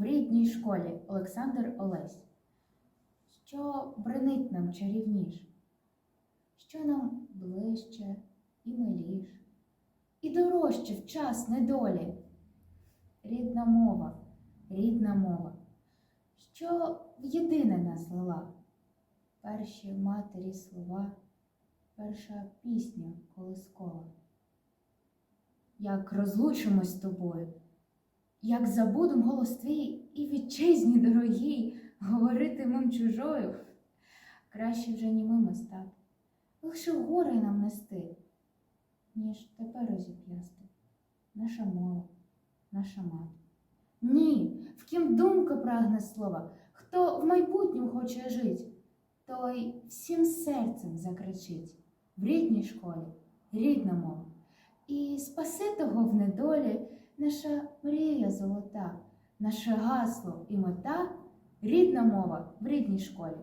в рідній школі Олександр Олесь. Що бренить нам чарівніш, що нам ближче і миліш, і дорожче в час недолі. Рідна мова, рідна мова, що в єдине нас злила. Перші матері слова, перша пісня колискова. Як розлучимось з тобою, як забудем голос твій і вітчизні дорогій, говоритимем чужою, краще вже німими стати, лише горе нам нести, ніж тепер розіп'ясти наша мова, наша мати. Ні, в ким думка прагне слова, хто в майбутньому хоче жить, той всім серцем закричить в рідній школі, рідна мова. І спасе того в недолі наша мрія золота, наше гасло і мета рідна мова в рідній школі.